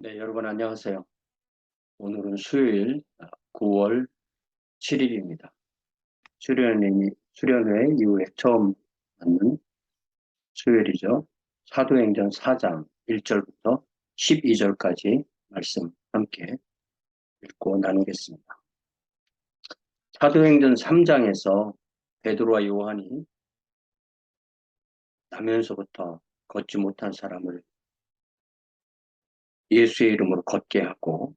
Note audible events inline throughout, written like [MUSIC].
네, 여러분 안녕하세요. 오늘은 수요일 9월 7일입니다. 수련회, 수련회 이후에 처음 맞는 수요일이죠. 사도행전 4장 1절부터 12절까지 말씀 함께 읽고 나누겠습니다. 사도행전 3장에서 베드로와 요한이 나면서부터 걷지 못한 사람을 예수의 이름으로 걷게 하고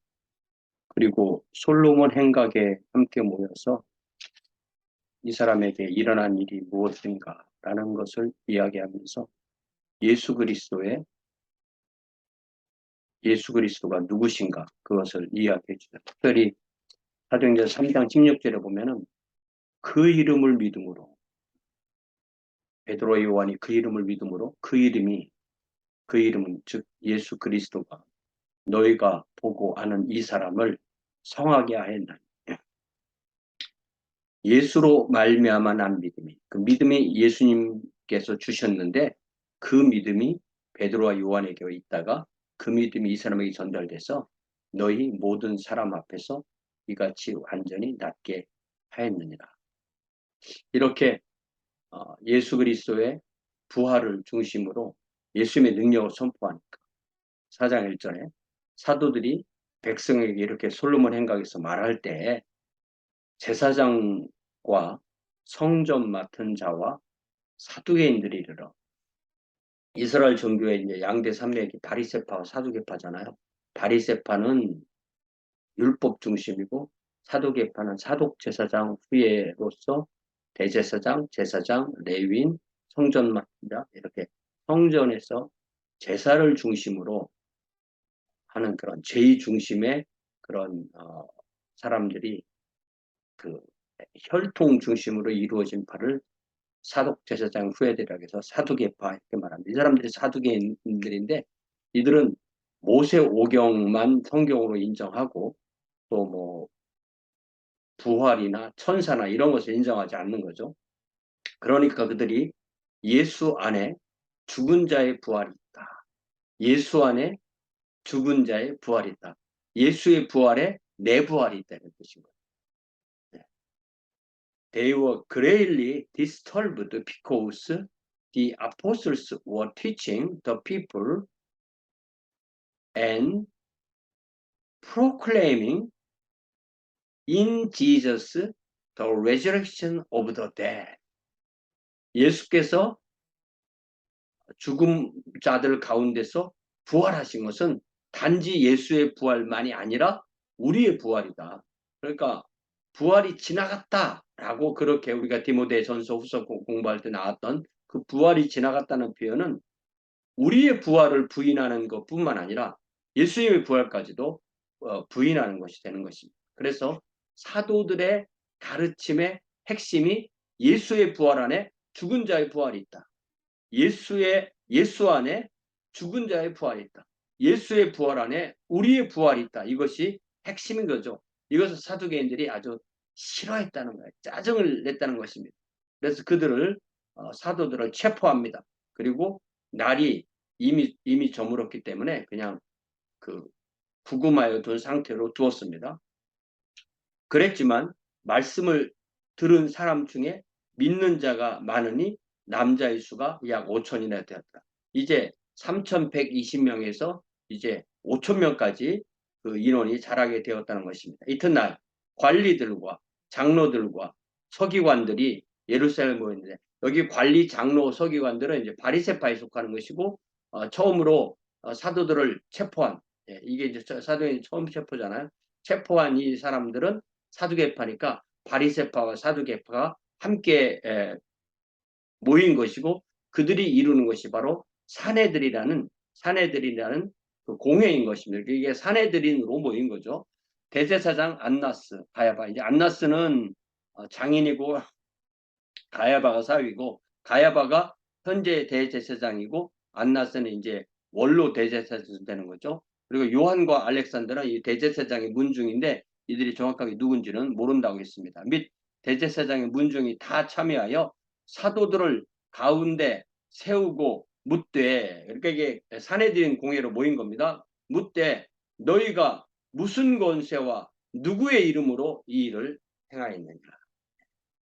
그리고 솔로몬 행각에 함께 모여서 이 사람에게 일어난 일이 무엇인가라는 것을 이야기하면서 예수 그리스도의 예수 그리스도가 누구신가 그것을 이야기해 주죠. 특별히 사도행전 3장 16절에 보면은 그 이름을 믿음으로 베드로 요한이 그 이름을 믿음으로 그 이름이 그 이름은 즉 예수 그리스도가 너희가 보고 아는 이 사람을 성하게 하였나니 예수로 말미암아 난 믿음이 그 믿음이 예수님께서 주셨는데 그 믿음이 베드로와 요한에게 있다가 그 믿음이 이 사람에게 전달돼서 너희 모든 사람 앞에서 이같이 완전히 낫게 하였느니라. 이렇게 어, 예수 그리스도의 부활을 중심으로 예수님의 능력을 선포하니까 사장 1절에 사도들이 백성에게 이렇게 솔로몬 행각에서 말할 때 제사장과 성전 맡은 자와 사두개인들이 이르러 이스라엘 종교의 이제 양대 산맥이 바리세파와 사두개파잖아요. 바리세파는 율법 중심이고 사두개파는 사독 제사장 후예로서 대제사장, 제사장, 레윈, 성전 맡은 자 이렇게 성전에서 제사를 중심으로 하는 그런 제의 중심의 그런 어, 사람들이 그 혈통 중심으로 이루어진 파를 사독 제사장 후예들이라고 해서 사두개파 이렇게 말합니다. 이 사람들이 사두개인들인데 이들은 모세 오경만 성경으로 인정하고 또 뭐 부활이나 천사나 이런 것을 인정하지 않는 거죠. 그러니까 그들이 예수 안에 죽은 자의 부활이 있다. 예수 안에 죽은 자의 부활이 있다. 예수의 부활에 내 부활이 있다는 뜻인 거예요. 네. They were greatly disturbed because the apostles were teaching the people and proclaiming in Jesus the resurrection of the dead. 예수께서 죽음 자들 가운데서 부활하신 것은 단지 예수의 부활만이 아니라 우리의 부활이다. 그러니까 부활이 지나갔다라고 그렇게 우리가 디모데 전서 후서 공부할 때 나왔던 그 부활이 지나갔다는 표현은 우리의 부활을 부인하는 것뿐만 아니라 예수님의 부활까지도 어, 부인하는 것이 되는 것입니다. 그래서 사도들의 가르침의 핵심이 예수의 부활 안에 죽은 자의 부활이 있다. 예수의 예수 안에 죽은 자의 부활이 있다. 예수의 부활 안에 우리의 부활이 있다. 이것이 핵심인 거죠. 이것을 사두개인들이 아주 싫어했다는 거예요. 짜증을 냈다는 것입니다. 그래서 그들을 어, 사도들을 체포합니다. 그리고 날이 이미 이미 저물었기 때문에 그냥 그 구금하여 둔 상태로 두었습니다. 그랬지만 말씀을 들은 사람 중에 믿는 자가 많으니 남자의 수가 약 5천이나 되었다. 이제 3,120명에서 이제 5천 명까지 그 인원이 자라게 되었다는 것입니다. 이튿날 관리들과 장로들과 서기관들이 예루살렘에 모였는데 여기 관리, 장로, 서기관들은 이제 바리세파에 속하는 것이고 어, 처음으로 어, 사도들을 체포한 예, 이게 이제 사도행전 처음 체포잖아요. 체포한 이 사람들은 사두개파니까 바리세파와 사두개파가 함께 에, 모인 것이고 그들이 이루는 것이 바로 사내들이라는 사내들이라는 그 공회인 것입니다. 이게 사내들인으로 모인 거죠. 대제사장 안나스, 가야바. 이제 안나스는 어, 장인이고 [LAUGHS] 가야바가 사위고 가야바가 현재 대제사장이고 안나스는 이제 원로 대제사장 되는 거죠. 그리고 요한과 알렉산더는 이 대제사장의 문중인데 이들이 정확하게 누군지는 모른다고 했습니다. 및 대제사장의 문중이 다 참여하여 사도들을 가운데 세우고 묻되 그러니까 이게 사내들인 공회로 모인 겁니다. 묻되 너희가 무슨 권세와 누구의 이름으로 이 일을 행하였느냐.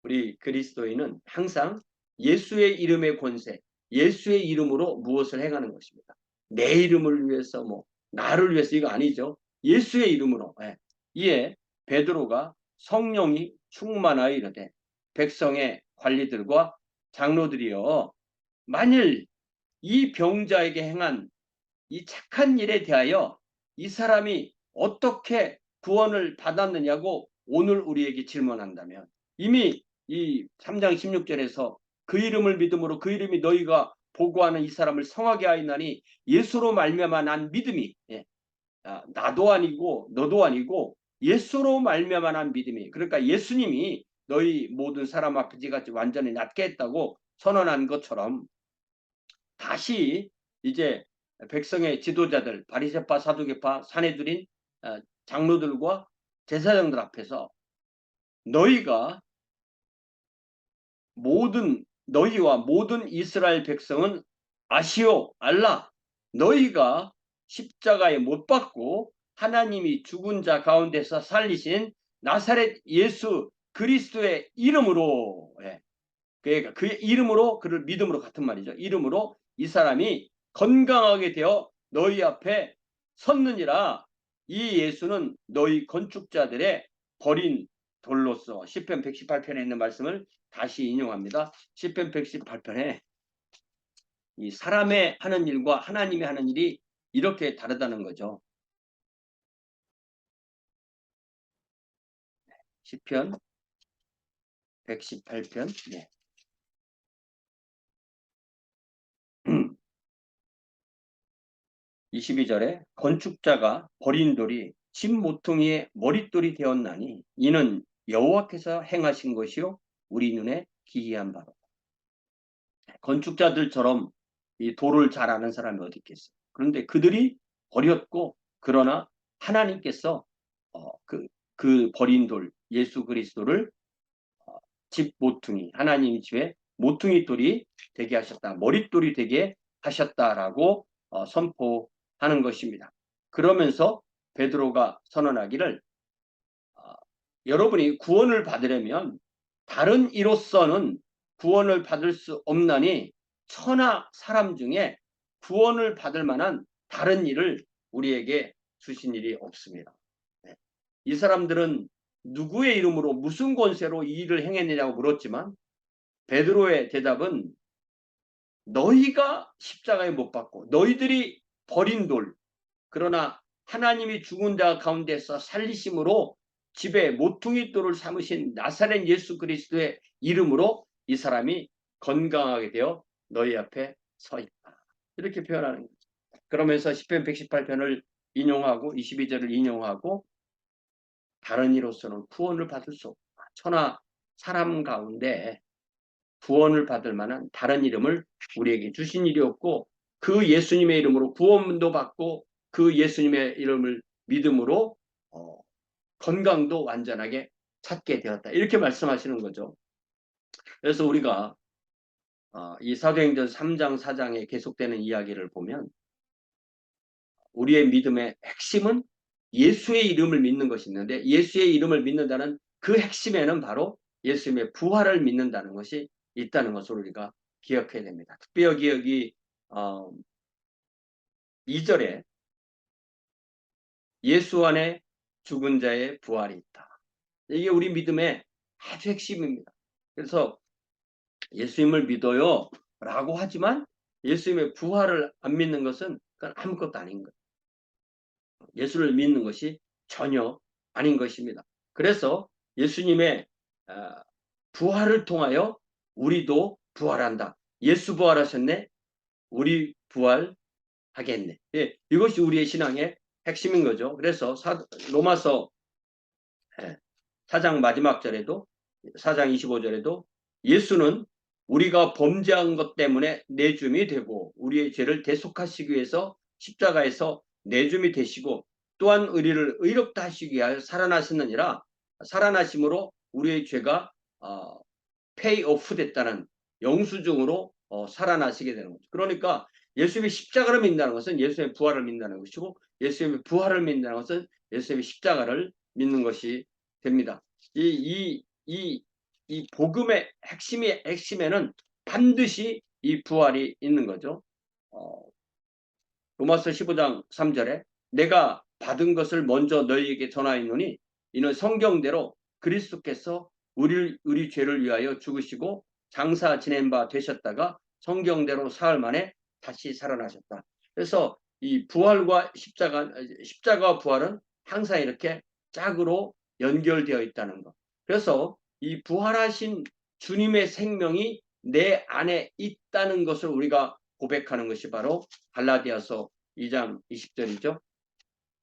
우리 그리스도인은 항상 예수의 이름의 권세, 예수의 이름으로 무엇을 행하는 것입니다. 내 이름을 위해서 뭐 나를 위해서 이거 아니죠. 예수의 이름으로. 예. 이에 베드로가 성령이 충만하여 이르되 백성의 관리들과 장로들이여 만일 이 병자에게 행한 이 착한 일에 대하여 이 사람이 어떻게 구원을 받았느냐고 오늘 우리에게 질문한다면 이미 이 3장 16절에서 그 이름을 믿음으로 그 이름이 너희가 보고하는 이 사람을 성하게 하였나니 예수로 말미암아 난 믿음이 예. 아, 나도 아니고 너도 아니고 예수로 말미암아 난 믿음이 그러니까 예수님이 너희 모든 사람 앞에 같이 완전히 낫게 했다고 선언한 것처럼 다시 이제 백성의 지도자들 바리새파 사두개파 사내들인 어, 장로들과 제사장들 앞에서 너희가 모든 너희와 모든 이스라엘 백성은 아시오 알라 너희가 십자가에 못 박고 하나님이 죽은 자 가운데서 살리신 나사렛 예수 그리스도의 이름으로 예. 그러니까 그 이름으로 그를 믿음으로 같은 말이죠. 이름으로 이 사람이 건강하게 되어 너희 앞에 섰느니라 이 예수는 너희 건축자들의 버린 돌로서 시편 118편에 있는 말씀을 다시 인용합니다. 시편 118편에 이 사람의 하는 일과 하나님의 하는 일이 이렇게 다르다는 거죠. 시편 118편 네. 22절에 건축자가 버린 돌이 집 모퉁이의 머릿돌이 되었나니 이는 여호와께서 행하신 것이요 우리 눈에 기이한 바로 건축자들처럼 이 돌을 잘 아는 사람이 어디 있겠어요. 그런데 그들이 버렸고 그러나 하나님께서 어, 그, 그 버린 돌 예수 그리스도를 어, 집 모퉁이 하나님 집에 모퉁이 돌이 되게 하셨다. 머릿돌이 되게 하셨다라고 어, 선포 하는 것입니다. 그러면서 베드로가 선언하기를 어, 여러분이 구원을 받으려면 다른 이로서는 구원을 받을 수 없나니 천하 사람 중에 구원을 받을 만한 다른 일을 우리에게 주신 일이 없습니다. 네. 이 사람들은 누구의 이름으로 무슨 권세로 이 일을 행했느냐고 물었지만 베드로의 대답은 너희가 십자가에 못 박고 너희들이 버린 돌 그러나 하나님이 죽은 자 가운데서 살리심으로 집에 모퉁이 돌을 삼으신 나사렛 예수 그리스도의 이름으로 이 사람이 건강하게 되어 너희 앞에 서 있다. 이렇게 표현하는 거죠. 그러면서 10편 118편을 인용하고 22절을 인용하고 다른 이로서는 구원을 받을 수 없다. 천하 사람 가운데 구원을 받을 만한 다른 이름을 우리에게 주신 일이 없고 그 예수님의 이름으로 구원도 받고 그 예수님의 이름을 믿음으로 어, 건강도 완전하게 찾게 되었다. 이렇게 말씀하시는 거죠. 그래서 우리가 어, 이 사도행전 3장 4장에 계속되는 이야기를 보면 우리의 믿음의 핵심은 예수의 이름을 믿는 것이 있는데 예수의 이름을 믿는다는 그 핵심에는 바로 예수님의 부활을 믿는다는 것이 있다는 것을 우리가 기억해야 됩니다. 특별 기억이 어, 2절에 예수 안에 죽은 자의 부활이 있다. 이게 우리 믿음의 아주 핵심입니다. 그래서 예수님을 믿어요 라고 하지만 예수님의 부활을 안 믿는 것은 그건 아무것도 아닌 거예요. 예수를 믿는 것이 전혀 아닌 것입니다. 그래서 예수님의 아, 부활을 통하여 우리도 부활한다. 예수 부활하셨네. 우리 부활하겠네. 예, 이것이 우리의 신앙의 핵심인 거죠. 그래서 사, 로마서 4장 예, 마지막 절에도 4장 25절에도 예수는 우리가 범죄한 것 때문에 내줌이 되고 우리의 죄를 대속하시기 위해서 십자가에서 내줌이 되시고 또한 우리를 의롭다 하시기 위하여 살아나셨느니라 살아나심으로 우리의 죄가 어, 페이 오프 됐다는 영수증으로 어, 살아나시게 되는 거죠. 그러니까 예수님의 십자가를 믿는다는 것은 예수님의 부활을 믿는다는 것이고 예수님의 부활을 믿는다는 것은 예수님의 십자가를 믿는 것이 됩니다. 이, 이, 이, 이 복음의 핵심이, 핵심에는 반드시 이 부활이 있는 거죠. 어, 로마서 15장 3절에 내가 받은 것을 먼저 너희에게 전하였노니 이는 성경대로 그리스도께서 우리, 우리 죄를 위하여 죽으시고 장사 지낸 바 되셨다가 성경대로 사흘 만에 다시 살아나셨다. 그래서 이 부활과 십자가, 십자가와 부활은 항상 이렇게 짝으로 연결되어 있다는 것. 그래서 이 부활하신 주님의 생명이 내 안에 있다는 것을 우리가 고백하는 것이 바로 갈라디아서 2장 20절이죠.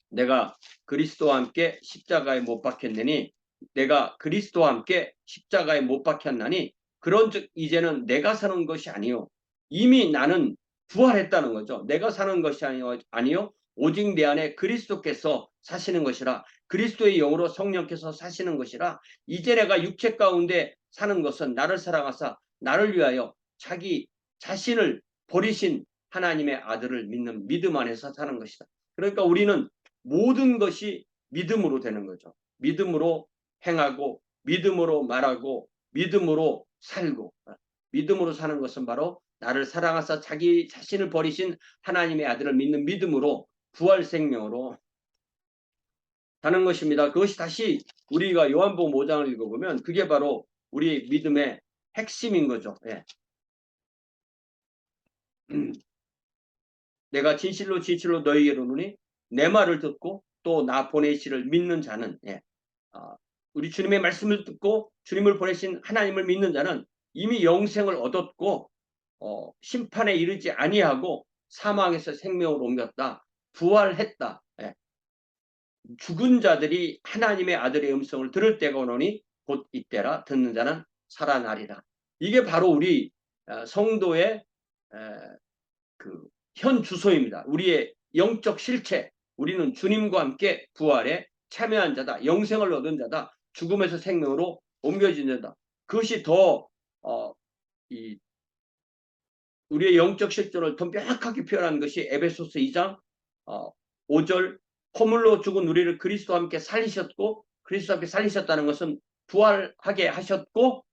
내가 그리스도와 함께 십자가에 못 박혔느니 내가 그리스도와 함께 십자가에 못 박혔나니 그런즉 이제는 내가 사는 것이 아니요 이미 나는 부활했다는 거죠. 내가 사는 것이 아니요, 아니요 오직 내 안에 그리스도께서 사시는 것이라 그리스도의 영으로 성령께서 사시는 것이라 이제 내가 육체 가운데 사는 것은 나를 사랑하사 나를 위하여 자기 자신을 버리신 하나님의 아들을 믿는 믿음 안에서 사는 것이다. 그러니까 우리는 모든 것이 믿음으로 되는 거죠. 믿음으로 행하고 믿음으로 말하고 믿음으로 살고 믿음으로 사는 것은 바로 나를 사랑하사 자기 자신을 버리신 하나님의 아들을 믿는 믿음으로 부활 생명으로 사는 것입니다. 그것이 다시 우리가 요한복음 5장을 읽어보면 그게 바로 우리 믿음의 핵심인 거죠. 예. 음. [CLEARS THROAT] 내가 진실로 진실로 너희에게 이르노니 내 말을 듣고 또 나 보내시를 믿는 자는 예. 어, 우리 주님의 말씀을 듣고 주님을 보내신 하나님을 믿는 자는 이미 영생을 얻었고 어, 심판에 이르지 아니하고 사망에서 생명으로 옮겼다. 부활했다. 예. 죽은 자들이 하나님의 아들의 음성을 들을 때가 오노니 곧 이때라 듣는 자는 살아나리라. 이게 바로 우리 어, 성도의 그 현 주소입니다. 우리의 영적 실체. 우리는 주님과 함께 부활에 참여한 자다. 영생을 얻은 자다. 죽음에서 생명으로 옮겨진 자다. 그것이 더 어, 이 우리의 영적 실존을 더 명확하게 표현하는 것이 에베소서 2장 어, 5절 허물로 죽은 우리를 그리스도와 함께 살리셨고 그리스도와 함께 살리셨다는 것은 부활하게 하셨고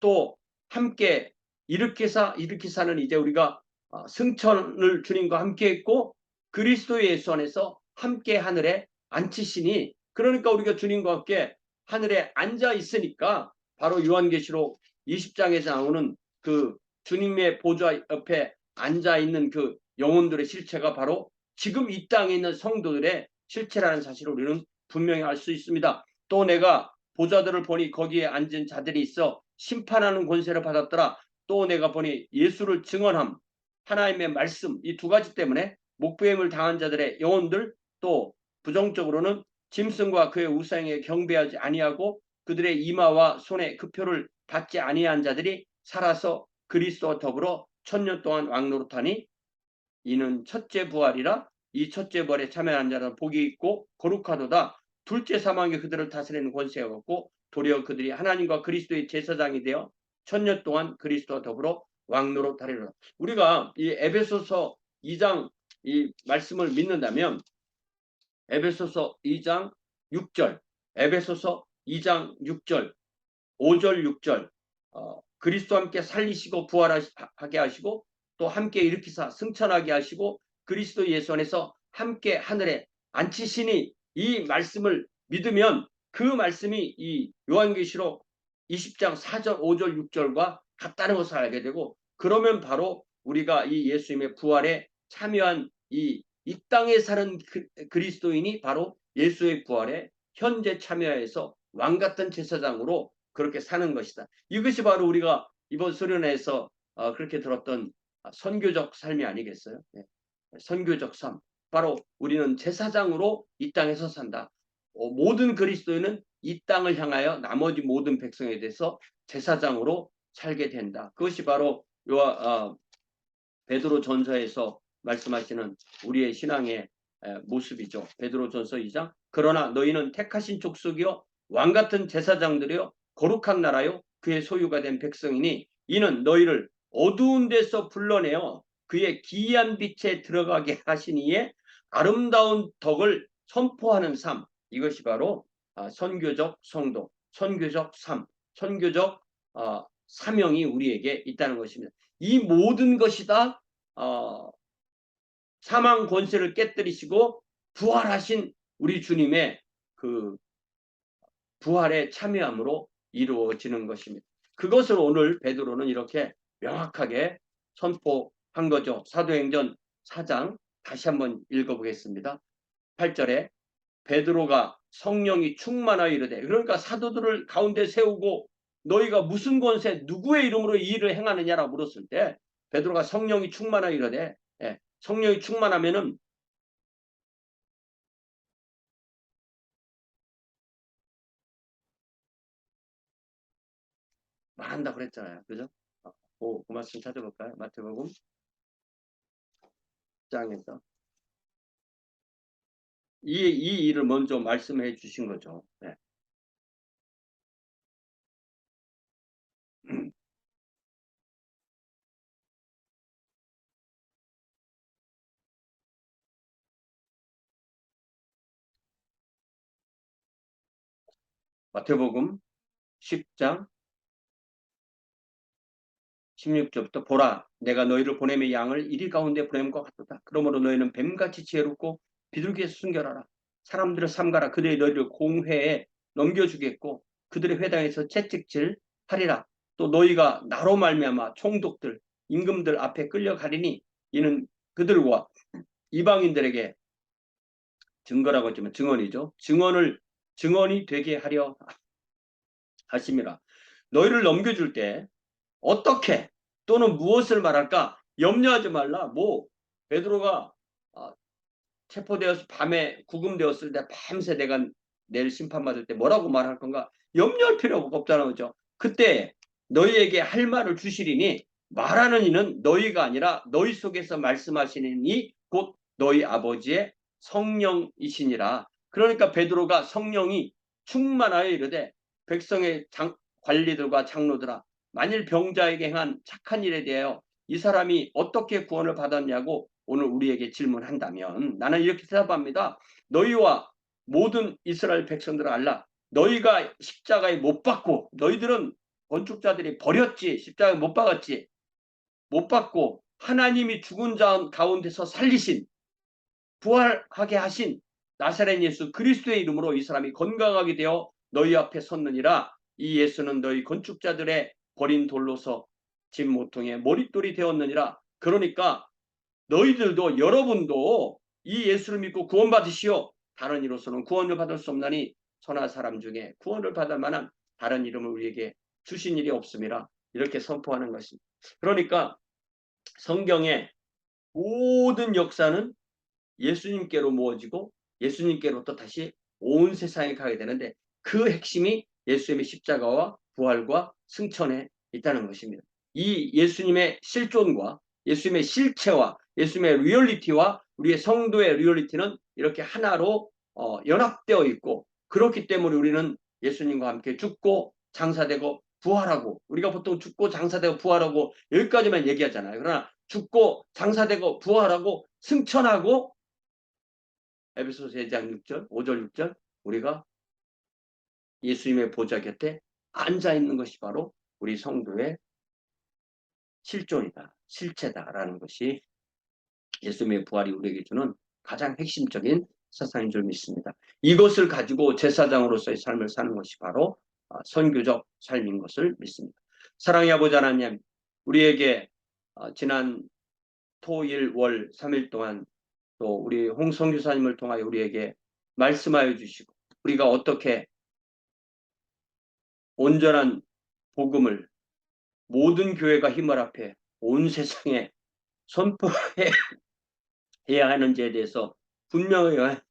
또 함께 일으켜서 일으키사는 이제 우리가 어, 승천을 주님과 함께 했고 그리스도 예수 안에서 함께 하늘에 앉히시니 그러니까 우리가 주님과 함께 하늘에 앉아 있으니까 바로 요한계시록 20장에서 나오는 그 주님의 보좌 옆에 앉아 있는 그 영혼들의 실체가 바로 지금 이 땅에 있는 성도들의 실체라는 사실을 우리는 분명히 알 수 있습니다. 또 내가 보좌들을 보니 거기에 앉은 자들이 있어 심판하는 권세를 받았더라. 또 내가 보니 예수를 증언함 하나님의 말씀 이 두 가지 때문에 목부임을 당한 자들의 영혼들 또 부정적으로는 짐승과 그의 우상에 경배하지 아니하고 그들의 이마와 손에 그 표를 받지 아니한 자들이 살아서 그리스도와 더불어 천년 동안 왕노릇하니 이는 첫째 부활이라 이 첫째 부활에 참여한 자는 복이 있고 거룩하도다. 둘째 사망에 그들을 다스리는 권세가 없고 도리어 그들이 하나님과 그리스도의 제사장이 되어 천년 동안 그리스도와 더불어 왕노릇하리라 우리가 이 에베소서 2장 이 말씀을 믿는다면 에베소서 2장 6절 에베소서 2장 6절 5절 6절 어, 그리스도 함께 살리시고 부활하게 하시고 또 함께 일으키사 승천하게 하시고 그리스도 예수 안에서 함께 하늘에 앉히시니 이 말씀을 믿으면 그 말씀이 이 요한계시록 20장 4절 5절 6절과 같다는 것을 알게 되고 그러면 바로 우리가 이 예수님의 부활에 참여한 이, 이 땅에 사는 그, 그리스도인이 바로 예수의 부활에 현재 참여해서 왕 같은 제사장으로 그렇게 사는 것이다. 이것이 바로 우리가 이번 수련회에서 어, 그렇게 들었던 선교적 삶이 아니겠어요? 네. 선교적 삶. 바로 우리는 제사장으로 이 땅에서 산다. 어, 모든 그리스도인은 이 땅을 향하여 나머지 모든 백성에 대해서 제사장으로 살게 된다. 그것이 바로 요 어, 베드로 전서에서 말씀하시는 우리의 신앙의 에, 모습이죠. 베드로 전서 2장. 그러나 너희는 택하신 족속이요 왕 같은 제사장들이요 거룩한 나라요 그의 소유가 된 백성이니 이는 너희를 어두운 데서 불러내어 그의 기이한 빛에 들어가게 하시니에 아름다운 덕을 선포하는 삶 이것이 바로 아, 선교적 성도, 선교적 삶, 선교적 어, 사명이 우리에게 있다는 것입니다. 이 모든 것이 다 어, 사망 권세를 깨뜨리시고 부활하신 우리 주님의 그 부활에 참여함으로 이루어지는 것입니다. 그것을 오늘 베드로는 이렇게 명확하게 선포한 거죠. 사도행전 4장 다시 한번 읽어보겠습니다. 8절에 베드로가 성령이 충만하여 이르되 그러니까 사도들을 가운데 세우고 너희가 무슨 권세 누구의 이름으로 이 일을 행하느냐라고 물었을 때 베드로가 성령이 충만하여 이르되 예, 성령이 충만하면은 말한다 그랬잖아요. 그죠? 어, 오, 그 말씀 찾아볼까요? 마태복음 장에서 이, 이 일을 먼저 말씀해 주신 거죠. 네. 마태복음 10장 16절부터 보라 내가 너희를 보내며 양을 이리 가운데 보냄과 같도다. 그러므로 너희는 뱀같이 지혜롭고 비둘기에서 숨겨라라. 사람들을 삼가라. 그들이 너희를 공회에 넘겨주겠고 그들의 회당에서 채찍질 하리라. 또 너희가 나로 말미암아 총독들 임금들 앞에 끌려가리니 이는 그들과 이방인들에게 증거라고 했지만 증언이죠. 증언을 증언이 되게 하려 하심이라. 너희를 넘겨줄 때 어떻게 또는 무엇을 말할까 염려하지 말라. 뭐 베드로가 아, 체포되어서 밤에 구금되었을 때 밤새 내가 내일 심판받을 때 뭐라고 말할 건가 염려할 필요가 없다는 거죠. 그때 너희에게 할 말을 주시리니 말하는 이는 너희가 아니라 너희 속에서 말씀하시는 이 곧 너희 아버지의 성령이시니라. 그러니까 베드로가 성령이 충만하여 이르되 백성의 장, 관리들과 장로들아 만일 병자에게 행한 착한 일에 대하여 이 사람이 어떻게 구원을 받았냐고 오늘 우리에게 질문한다면 나는 이렇게 대답합니다. 너희와 모든 이스라엘 백성들을 알라. 너희가 십자가에 못 박고 너희들은 건축자들이 버렸지 십자가에 못 박았지 못 박고 하나님이 죽은 자 가운데서 살리신 부활하게 하신 나사렛 예수 그리스도의 이름으로 이 사람이 건강하게 되어 너희 앞에 섰느니라 이 예수는 너희 건축자들의 버린 돌로서 집 모퉁이에 머릿돌이 되었느니라 그러니까 너희들도 여러분도 이 예수를 믿고 구원받으시오 다른 이로서는 구원을 받을 수 없나니 선한 사람 중에 구원을 받을 만한 다른 이름을 우리에게 주신 일이 없습니다. 이렇게 선포하는 것입니다. 그러니까 성경의 모든 역사는 예수님께로 모어지고 예수님께로부터 다시 온 세상에 가게 되는데 그 핵심이 예수님의 십자가와 부활과 승천에 있다는 것입니다. 이 예수님의 실존과 예수님의 실체와 예수님의 리얼리티와 우리의 성도의 리얼리티는 이렇게 하나로 어, 연합되어 있고 그렇기 때문에 우리는 예수님과 함께 죽고 장사되고 부활하고 우리가 보통 죽고 장사되고 부활하고 여기까지만 얘기하잖아요. 그러나 죽고 장사되고 부활하고 승천하고 에베소서 2장 6절, 5절, 6절 우리가 예수님의 보좌 곁에 앉아 있는 것이 바로 우리 성도의 실존이다, 실체다라는 것이 예수님의 부활이 우리에게 주는 가장 핵심적인 사상인 줄 믿습니다. 이것을 가지고 제사장으로서의 삶을 사는 것이 바로 아, 선교적 삶인 것을 믿습니다. 사랑의 아버지 하나님, 우리에게 아, 지난 토 일 월 3일 동안 또 우리 홍성 교사님을 통하여 우리에게 말씀하여 주시고 우리가 어떻게 온전한 복음을 모든 교회가 힘을 합해 온 세상에 선포해야 [LAUGHS] 하는지에 대해서 분명히 [LAUGHS]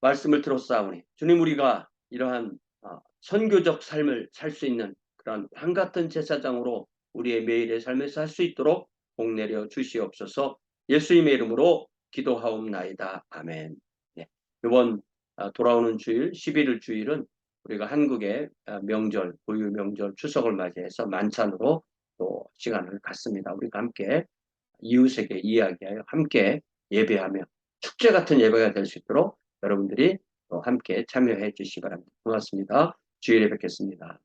말씀을 들었사오니 주님 우리가 이러한 어, 선교적 삶을 살 수 있는 그런 한같은 제사장으로 우리의 매일의 삶에서 할 수 있도록 복 내려 주시옵소서. 예수님의 이름으로 기도하옵나이다. 아멘. 네. 이번 어, 돌아오는 주일 11일 주일은 우리가 한국의 어, 명절, 고유 명절 추석을 맞이해서 만찬으로 또 시간을 갖습니다. 우리가 함께 이웃에게 이야기하여 함께 예배하며 축제 같은 예배가 될 수 있도록 여러분들이 또 함께 참여해 주시기 바랍니다. 고맙습니다. 주일에 뵙겠습니다.